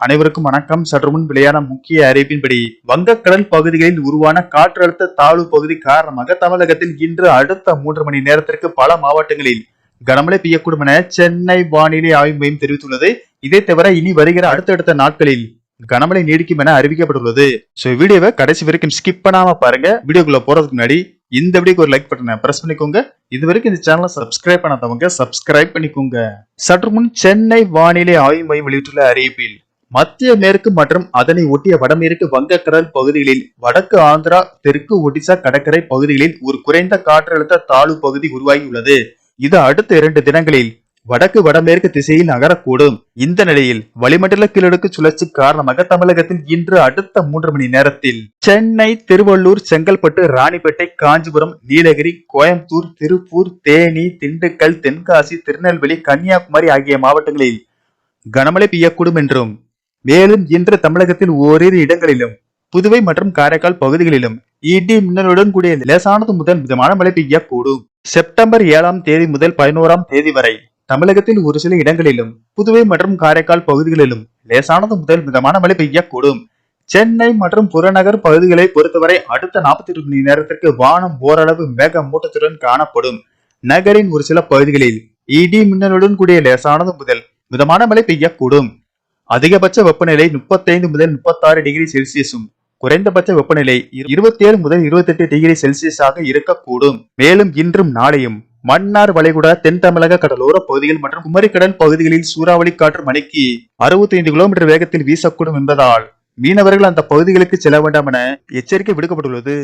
அனைவருக்கும் வணக்கம். சற்று முன் வெளியான முக்கிய அறிவிப்பின்படி வங்கக்கடல் பகுதிகளில் உருவான காற்றழுத்த தாழ்வு பகுதி காரணமாக தமிழகத்தில் இன்று அடுத்த மூன்று மணி நேரத்திற்கு பல மாவட்டங்களில் கனமழை பெய்யக்கூடும் என சென்னை வானிலை ஆய்வு மையம் தெரிவித்துள்ளது. இதை தவிர இனி வருகிற அடுத்தடுத்த நாட்களில் கனமழை நீடிக்கும் என அறிவிக்கப்பட்டுள்ளது. ஸோ வீடியோவை கடைசி வரைக்கும் ஸ்கிப் பண்ணாம பாருங்க. வீடியோக்குள்ள போறதுக்கு முன்னாடி இந்த வீடியோக்கு ஒரு லைக் பட்டனை பிரஸ் பண்ணிக்கோங்க. இது வரைக்கும் இந்த சேனலை சப்ஸ்கிரைப் பண்ணாதவங்க சப்ஸ்கிரைப் பண்ணிக்கோங்க. சற்று முன் சென்னை வானிலை ஆய்வு மையம் வெளியிட்டுள்ள அறிவிப்பில் மத்திய மேற்கு மற்றும் அதனை ஒட்டிய வடமேற்கு வங்கக்கடல் பகுதிகளில் வடக்கு ஆந்திரா தெற்கு ஒடிசா கடற்கரை பகுதிகளில் ஒரு குறைந்த காற்றழுத்த தாழ்வு பகுதி உருவாகியுள்ளது. இது அடுத்த இரண்டு தினங்களில் வடக்கு வடமேற்கு திசையில் நகரக்கூடும். இந்த நிலையில் வளிமண்டல கீழடுக்கு சுழற்சி காரணமாக தமிழகத்தில் இன்று அடுத்த மூன்று மணி நேரத்தில் சென்னை திருவள்ளூர் செங்கல்பட்டு ராணிப்பேட்டை காஞ்சிபுரம் நீலகிரி கோயம்புத்தூர் திருப்பூர் தேனி திண்டுக்கல் தென்காசி திருநெல்வேலி கன்னியாகுமரி ஆகிய மாவட்டங்களில் கனமழை பெய்யக்கூடும் என்றும் மேலும் இன்று தமிழகத்தின் ஓரிரு இடங்களிலும் புதுவை மற்றும் காரைக்கால் பகுதிகளிலும் இடி மின்னலுடன் கூடிய லேசானது முதல் மிதமான மழை பெய்யக்கூடும். செப்டம்பர் ஏழாம் தேதி முதல் பதினோராம் தேதி வரை தமிழகத்தில் ஒரு சில இடங்களிலும் புதுவை மற்றும் காரைக்கால் பகுதிகளிலும் லேசானது முதல் மிதமான மழை பெய்யக்கூடும். சென்னை மற்றும் புறநகர் பகுதிகளை பொறுத்தவரை அடுத்த நாற்பத்தி எட்டு மணி நேரத்திற்கு வானம் ஓரளவு மேக மூட்டத்துடன் காணப்படும். நகரின் ஒரு சில பகுதிகளில் இடி மின்னலுடன் கூடிய லேசானது முதல் மிதமான மழை பெய்யக்கூடும். அதிகபட்ச வெப்பநிலை முப்பத்தைந்து முதல் முப்பத்தாறு டிகிரி செல்சியஸும் குறைந்தபட்ச வெப்பநிலை இருபத்தி ஏழு முதல் இருபத்தி எட்டு டிகிரி செல்சியஸாக இருக்கக்கூடும். மேலும் இன்றும் நாளையும் மன்னார் வளைகுடா தென் தமிழக கடலோர பகுதிகள் மற்றும் குமரிக்கடல் பகுதிகளில் சூறாவளி காற்று மணிக்கு அறுபத்தி ஐந்து கிலோமீட்டர் வேகத்தில் வீசக்கூடும் என்பதால் மீனவர்கள் அந்த பகுதிகளுக்கு செல்ல வேண்டாம் என எச்சரிக்கை விடுக்கப்பட்டுள்ளது.